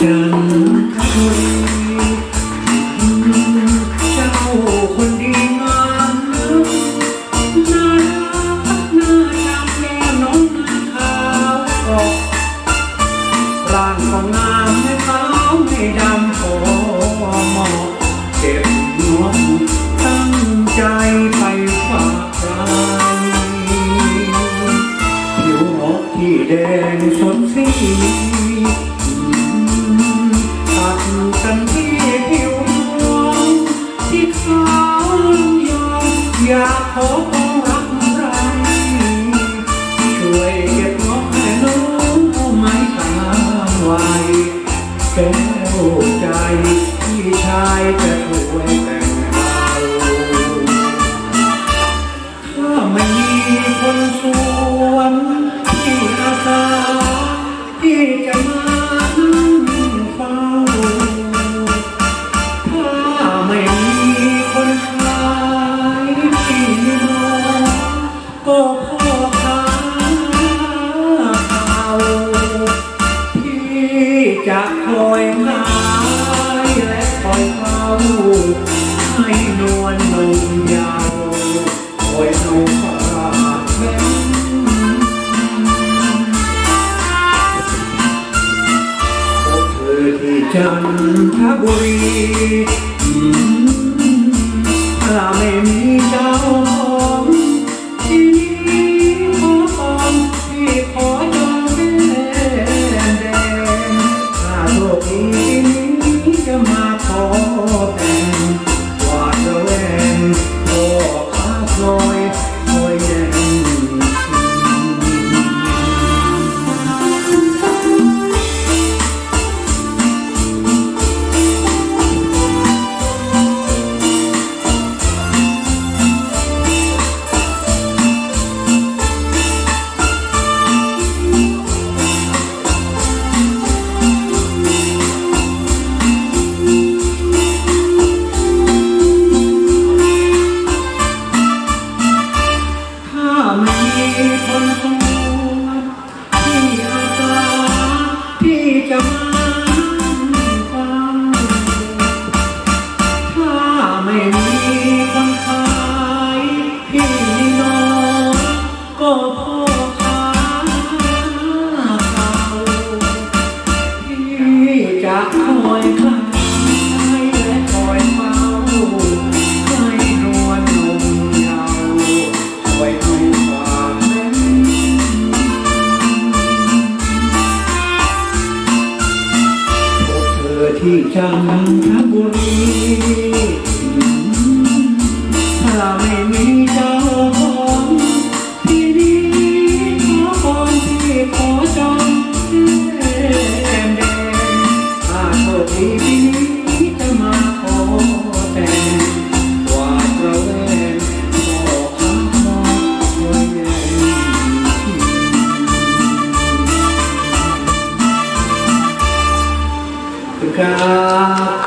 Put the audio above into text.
จันทบุรีเจ้าคนดีงามน่ารักน่าจำแล้น้องงาขาวกอกร่างก็งามไม่ขาวไม่ดำพอเหมาะเก็บนวลตั้งใจไปฝากใครผิวอกที่แดงสดสี got oh, home. Oh, จันทบุรีถ้าไม่มีเจ้าของที่ que amar. ที่จันทบุรีถ้าไม่มีเจ้า God.